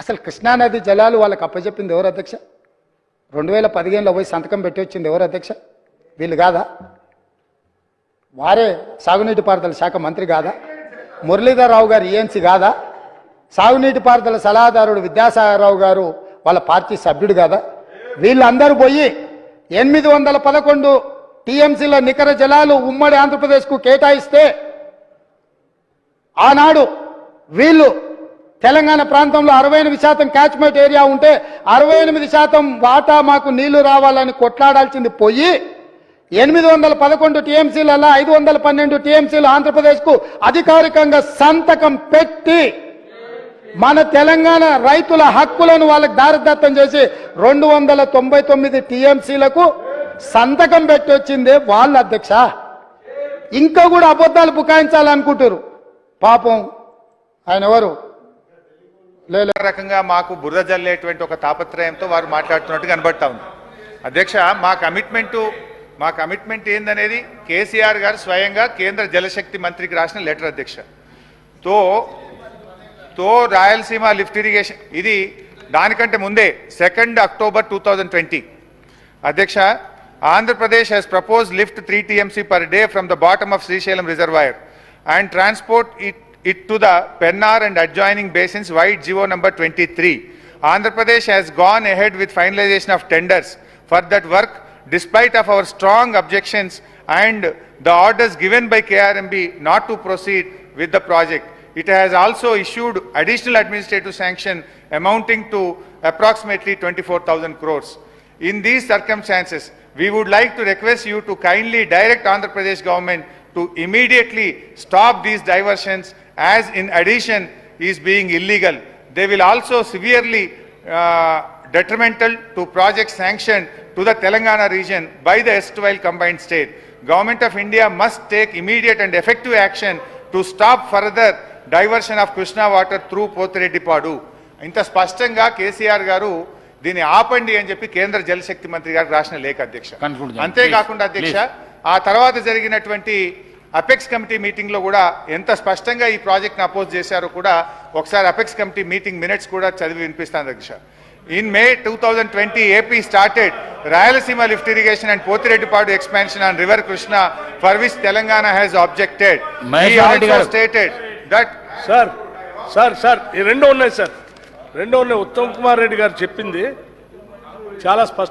అసలు కృష్ణానది జలాలు వాళ్ళకి అప్పచెప్పింది ఎవరు అధ్యక్ష? రెండు వేల పదిహేనులో పోయి సంతకం పెట్టి వచ్చింది ఎవరు అధ్యక్ష? వీళ్ళు కాదా? వారే సాగునీటి పారుదల శాఖ మంత్రి కాదా? మురళీధరరావు గారు ఈఎన్సీ కాదా? సాగునీటి పారుదల సలహాదారుడు విద్యాసాగరరావు గారు వాళ్ళ పార్టీ సభ్యుడు కాదా? వీళ్ళందరూ పోయి ఎనిమిది వందల పదకొండు టీఎంసీల నికర జలాలు ఉమ్మడి ఆంధ్రప్రదేశ్కు కేటాయిస్తే ఆనాడు వీళ్ళు తెలంగాణ ప్రాంతంలో అరవై ఎనిమిది శాతం క్యాచ్మెంట్ ఏరియా ఉంటే అరవై ఎనిమిది శాతం వాటా మాకు నీళ్ళు రావాలని కొట్లాడాల్సింది పోయి ఎనిమిది వందల పదకొండు టీఎంసీలలో ఐదు వందల పన్నెండు టీఎంసీలు ఆంధ్రప్రదేశ్కు అధికారికంగా సంతకం పెట్టి మన తెలంగాణ రైతుల హక్కులను వాళ్ళకి దారిదత్తం చేసి రెండు వందల తొంభై తొమ్మిది టీఎంసీలకు సంతకం పెట్టి వచ్చింది వాళ్ళ అధ్యక్ష. ఇంకా కూడా అబద్ధాలు బుకాయించాలనుకుంటారు పాపం. ఆయన ఎవరు? రకంగా మాకు బురద జల్లేటువంటి ఒక తాపత్రయంతో వారు మాట్లాడుతున్నట్టు కనబడతా ఉంది. అధ్యక్ష మా కమిట్మెంటు మా కమిట్మెంట్ ఏందనేది కేసీఆర్ గారు స్వయంగా కేంద్ర జలశక్తి మంత్రికి రాసిన లెటర్ అధ్యక్ష. తో తో రాయలసీమ లిఫ్ట్ ఇరిగేషన్ ఇది దానికంటే ముందే second October two thousand twenty. అధ్యక్ష Andhra Pradesh has propose lift three TMC per day from the bottom of Srisailam reservoir and transport it it to the Pennar and adjoining basins wide geo number 23. Andhra Pradesh has gone ahead with finalization of tenders for that work despite of our strong objections and the orders given by KRMB not to proceed with the project. It has also issued additional administrative sanction amounting to approximately 24,000 crores. In these circumstances, we would like to request you to kindly direct Andhra Pradesh government to immediately stop these diversions as in addition is being illegal. They will also severely uh, detrimental to projects sanctioned to the Telangana region by the erstwhile combined state. Government of India must take immediate and effective action to stop further diversion of Krishna water through Potireddipadu. ఇంత స్పష్టంగా కేసీఆర్ గారు దీన్ని ఆపండి అని చెప్పి కేంద్ర జలశక్తి మంత్రి గారికి రాసిన లేఖ అధ్యక్ష. అంతేకాకుండా అధ్యక్ష ఆ తర్వాత జరిగినటువంటి అపెక్స్ కమిటీ మీటింగ్లో కూడా ఎంత స్పష్టంగా ఈ ప్రాజెక్ట్ అపోజ్ చేశారో కూడా ఒకసారి అపెక్స్ కమిటీ మీటింగ్ మినిట్స్ కూడా చదివి వినిపిస్తాను అధ్యక్ష in May two thousand twenty AP started Rayalaseema lift irrigation and Pothireddypadu expansion on river Krishna for which Telangana has objected. Stated that sir sir sir ఈ రెండో ఉన్నాయి సార్. రెండో ఉన్నాయి. ఉత్తమ్ కుమార్ రెడ్డి గారు చెప్పింది. చాలా స్పష్టం